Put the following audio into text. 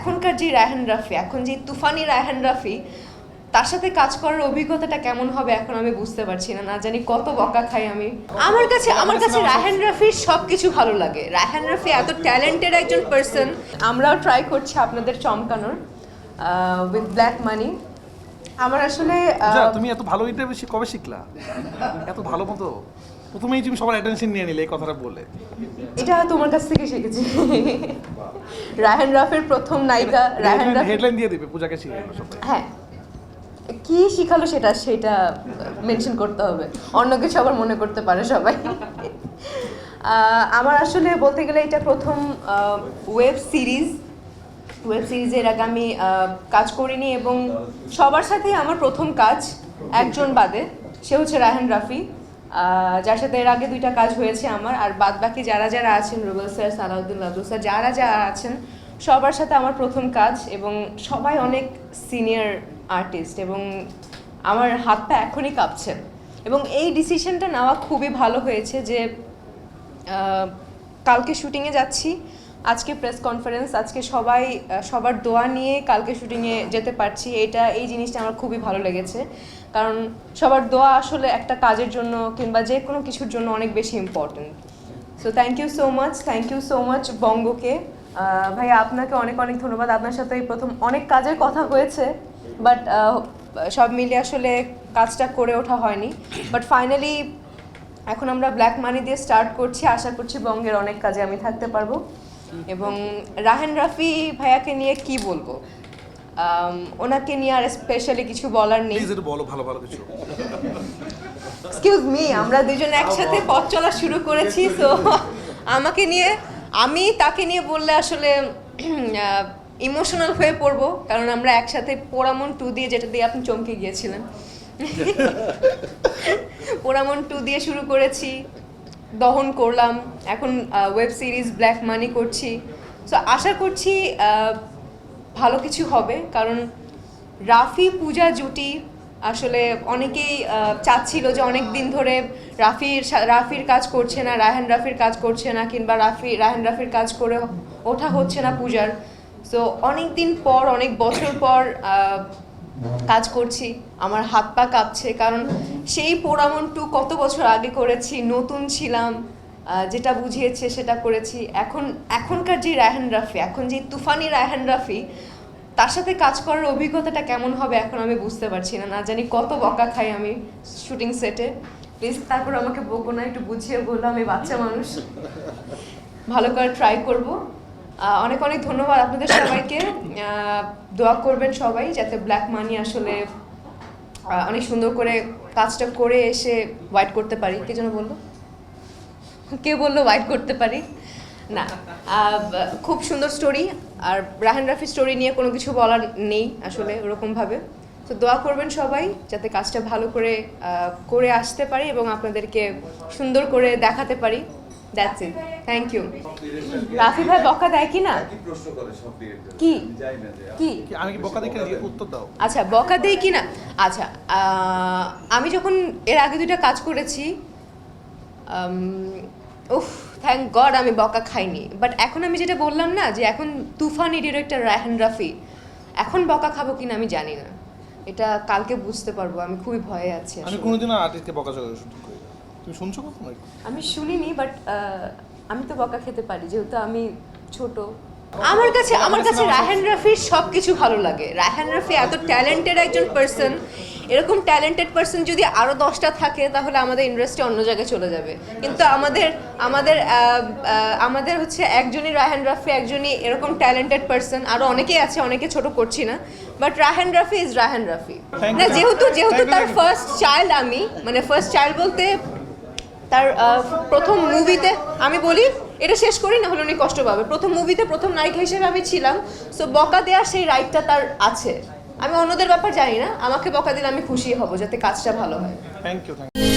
এখনকার যে রায়হান রাফি এখন যে তুফানি রায়হান রাফি তার সাথে কাজ করার অভিজ্ঞতাটা কেমন হবে এখন আমি বুঝতে পারছি না না জানি কত বকা খাই আমি। আমার কাছে আমার কাছে রায়হান রাফির সব কিছু ভালো লাগে। রায়হান রাফি এত ট্যালেন্টেড একজন পার্সন আমরাও ট্রাই করছি আপনাদের চমকানোর উইথ ব্ল্যাক মানি আমার আসলে তুমি এত ভালো ইন্টারভিউ কবে শিখলা? এত ভালো মতো। প্রথমেই তুমি সবার অ্যাটেনশন নিয়ে নিলে এই কথাটা বলে। এটা তোমার কাছ থেকে শিখেছি। রায়হান রাফির প্রথম নায়িকা রায়হান রাফি হেডলাইন দিয়ে দিবে পূজাকে সবাই। হ্যাঁ। কি শিখালো সেটা সেটা মেনশন করতে হবে। অন্য কিছু আবার মনে করতে পারে সবাই। আমার আসলে বলতে গেলে এটা প্রথম ওয়েব সিরিজ ওয়েব সিরিজের আগে আমি কাজ করিনি এবং সবার সাথেই আমার প্রথম কাজ একজন বাদে সে হচ্ছে রায়হান রাফি। যার সাথে এর আগে দুইটা কাজ হয়েছে আমার, আর বাদ বাকি যারা যারা আছেন, রুবেল স্যার, সালাউদ্দিন লাদু স্যার, যারা যারা আছেন, সবার সাথে আমার প্রথম কাজ এবং সবাই অনেক সিনিয়র আর্টিস্ট এবং আমার হাত পা এখনই কাঁপছে। এবং এই ডিসিশনটা নেওয়া খুবই ভালো হয়েছে যে কালকে শুটিংয়ে যাচ্ছি আজকে প্রেস কনফারেন্স আজকে সবাই সবার দোয়া নিয়ে কালকে শুটিংয়ে যেতে পারছি। এটা, এই জিনিসটা আমার খুবই ভালো লেগেছে। কারণ সবার দোয়া আসলে একটা কাজের জন্য কিংবা যে কোনো কিছুর জন্য অনেক বেশি important so thank you so much thank you so much বঙ্গকে। ভাইয়া, আপনাকে অনেক অনেক ধন্যবাদ। আপনার সাথে এই প্রথম অনেক কাজের কথা হয়েছে বাট সব মিলিয়ে আসলে কাজটা করে ওঠা হয়নি। বাট ফাইনালি এখন আমরা ব্ল্যাক মানি দিয়ে স্টার্ট করছি। আশা করছি বঙ্গের অনেক কাজে আমি থাকতে পারব। এবং রাহেন রাফি ভাইয়াকে নিয়ে কি বলব? ওনাকে নিয়ে আর স্পেশালি কিছু বলার নেই। প্লিজ বলো ভালো ভালো কিছু। এক্সকিউজ মি আমরা দুজন একসাথে পথ চলা শুরু করেছি তো আমাকে নিয়ে আমি তাকে নিয়ে বললে আসলে ইমোশনাল হয়ে পড়ব কারণ আমরা একসাথে পোড়ামন টু দিয়ে যেটা দিয়ে আপনি চমকে গিয়েছিলেন। পোড়ামন টু দিয়ে শুরু করেছি। দহন করলাম। এখন ওয়েব সিরিজ ব্ল্যাক মানি করছি। সো আশা করছি ভালো কিছু হবে। কারণ রাফি, পূজা, জুটি আসলে অনেকেই চাচ্ছিল যে অনেক দিন ধরে রাফির রাফির কাজ করছে না, রায়হান রাফির কাজ করছে না, কিংবা রাফি, রায়হান রাফির কাজ করে ওঠা হচ্ছে না পূজার। সো অনেক দিন পর, অনেক বছর পর কাজ করছি, আমার হাত পা কাঁপছে, কারণ সেই পোড়ামন টু কত বছর আগে করেছি, নতুন ছিলাম যেটা বুঝিয়েছে সেটা করেছি। এখন, এখনকার যে রায়হান রাফি, এখন যে তুফানি রায়হান রাফি, তার সাথে কাজ করার অভিজ্ঞতাটা কেমন হবে এখন আমি বুঝতে পারছি না। না জানি কত বকা খাই আমি শুটিং সেটে। প্লিজ, তারপর আমাকে বকো না, একটু বুঝিয়ে বলল আমি বাচ্চা মানুষ। ভালো করে ট্রাই করব। অনেক অনেক ধন্যবাদ আপনাদের সবাইকে। দোয়া করবেন সবাই যাতে ব্ল্যাক মানি আসলে অনেক সুন্দর করে কাজটা করে এসে হোয়াইট করতে পারি। কে যেন বলল? কে বলল হোয়াইট করতে পারি? না। খুব সুন্দর স্টোরি আর রাহান রাফি স্টোরি নিয়ে কোনো কিছু বলার নেই আসলে ওরকমভাবে। তো দোয়া করবেন সবাই যাতে কাজটা ভালো করে করে আসতে পারি এবং আপনাদেরকে সুন্দর করে দেখাতে পারি। That's it thank you Rafi ভাই বকা দেয় কি না? করে কি? কি? আমি কি বকা দেখে উত্তর দাও। আচ্ছা বকা দেই কি না? আচ্ছা আমি যখন এর আগে দুইটা কাজ করেছি উফ থ্যাংক গড আমি বকা খাইনি। বাট এখন আমি যেটা বললাম না যে এখন তুফানি ডিরেক্টর রায়হান রাফি এখন বকা খাব কিনা আমি জানি না। এটা কালকে বুঝতে পারব আমি খুবই ভয়ে আছি আমি। কোনোদিনও আর্টিস্টকে বকা করি না। তুমি শুনছো কখনো আমি শুনিনি বাট আমি তো বকা খেতে পারি যেহেতু আমি ছোট। আমার কাছে আমার কাছে রায়হান রাফির সব কিছু ভালো লাগে। রায়হান রাফি এত ট্যালেন্টেড একজন পার্সন এরকম ট্যালেন্টেড পার্সন যদি আরও দশটা থাকে তাহলে আমাদের ইন্ডাস্ট্রি অন্য জায়গায় চলে যাবে। কিন্তু আমাদের আমাদের আমাদের হচ্ছে একজনই রায়হান রাফি একজনই এরকম ট্যালেন্টেড পার্সন আরও অনেকেই আছে অনেকে ছোট করছি না। But Raihan Rafi is Raihan Rafi. না যেহেতু যেহেতু তার ফার্স্ট চাইল্ড আমি মানে ফার্স্ট চাইল্ড বলতে তার প্রথম মুভিতে আমি বলি, এটা শেষ করি না হলে উনি কষ্ট পাবে। প্রথম মুভিতে প্রথম নায়িকা হিসেবে আমি ছিলাম সো বকা দেওয়ার সেই রাইটটা তার আছে। আমি অন্যদের ব্যাপার জানি না, আমাকে বকা দিলে আমি খুশি হব, যাতে কাজটা ভালো হয়। Thank you thank you